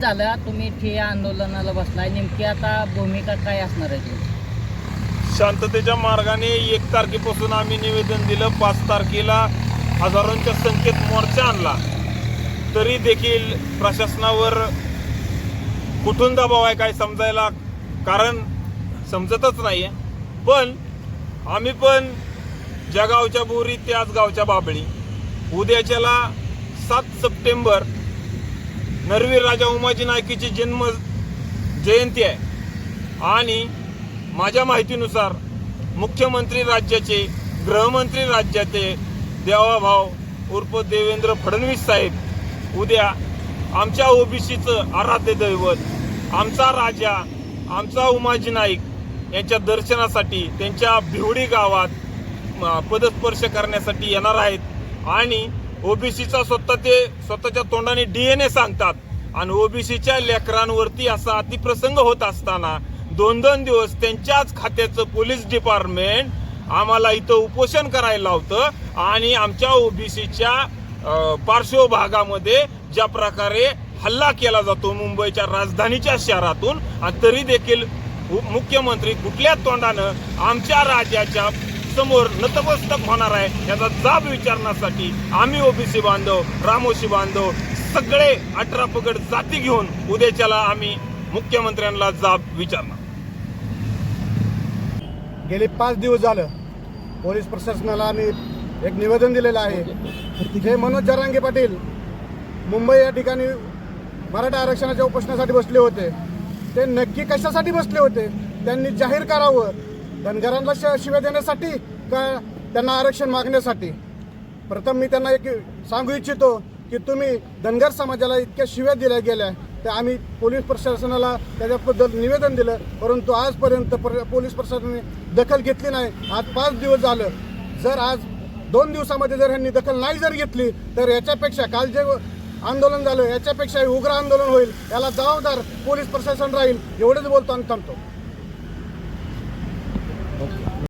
झालं तुम्ही ठिय्या आंदोलनाला बसलाय. नेमकी आता भूमिका काय असणार आहे? शांततेच्या मार्गाने एक तारखेपासून आम्ही निवेदन दिलं पाच तारखेला हजारोंच्या संख्येत मोर्चा आणला. तरी देखील प्रशासनावर कुठून दबाव आहे काय समजायला कारण समजतच नाही आहे पण आम्ही पण ज्या गावच्या बोरी त्याच गावच्या बाबळी. उद्याच्याला सात सप्टेंबर नरवीर राजा उमाजी नायकीची जन्म जयंती आहे. आणि माझ्या माहितीनुसार मुख्यमंत्री राज्याचे गृहमंत्री राज्याचे देवाभाव उर्फ देवेंद्र फडणवीस साहेब उद्या आमच्या ओबीसीचं आराध्य दैवत आमचा राजा आमचा उमाजी नाईक यांच्या दर्शनासाठी त्यांच्या भिवडी गावात पदस्पर्श करण्यासाठी येणार आहेत. आणि ओबीसीचा स्वतः ते स्वतःच्या तोंडाने डीएनए सांगतात. आणि ओबीसीच्या लेकरांवरती असा अतिप्रसंग होत असताना दोन दोन दिवस त्यांच्याच खात्याचं पोलीस डिपार्टमेंट आम्हाला इथं उपोषण करायला लावतं आणि आमच्या ओबीसीच्या पार्श्वभागामध्ये ज्या प्रकारे हल्ला केला जातो मुंबईच्या राजधानीच्या शहरातून आणि तरी देखील मुख्यमंत्री कुठल्या तोंडानं आमच्या राज्याच्या समोर नतमस्तक होणार आहे. याचा जाब विचारण्यासाठी आम्ही ओबीसी बांधव रामोशी बांधव सगळे अठरा पगड जाती घेऊन उद्याच्याला आम्ही मुख्यमंत्र्यांना जाब विचारणार. गेले पाच दिवस झालं. पोलीस प्रशासनाला आम्ही एक निवेदन दिलेलं आहे. हे मनोज जरांगे पाटील मुंबई या ठिकाणी मराठा आरक्षणाच्या उपोषणासाठी बसले होते. ते नक्की कशासाठी बसले होते? त्यांनी जाहीर करावं. धनगरांना शिवाय शिव्या देण्यासाठी का त्यांना आरक्षण मागण्यासाठी? प्रथम मी त्यांना एक सांगू इच्छितो की तुम्ही धनगर समाजाला इतक्या शिव्या दिल्या गेल्या तर आम्ही पोलीस प्रशासनाला त्याच्याबद्दल निवेदन दिलं परंतु आजपर्यंत पर- पोलीस प्रशासनाने दखल घेतली नाही. आज पाच दिवस झालं. जर आज दोन दिवसामध्ये जर ह्यांनी दखल नाही जर घेतली तर याच्यापेक्षा काल जे आंदोलन झालं याच्यापेक्षा उग्र आंदोलन होईल. याला जबाबदार पोलीस प्रशासन राहील एवढंच बोलतो आणि थांबतो.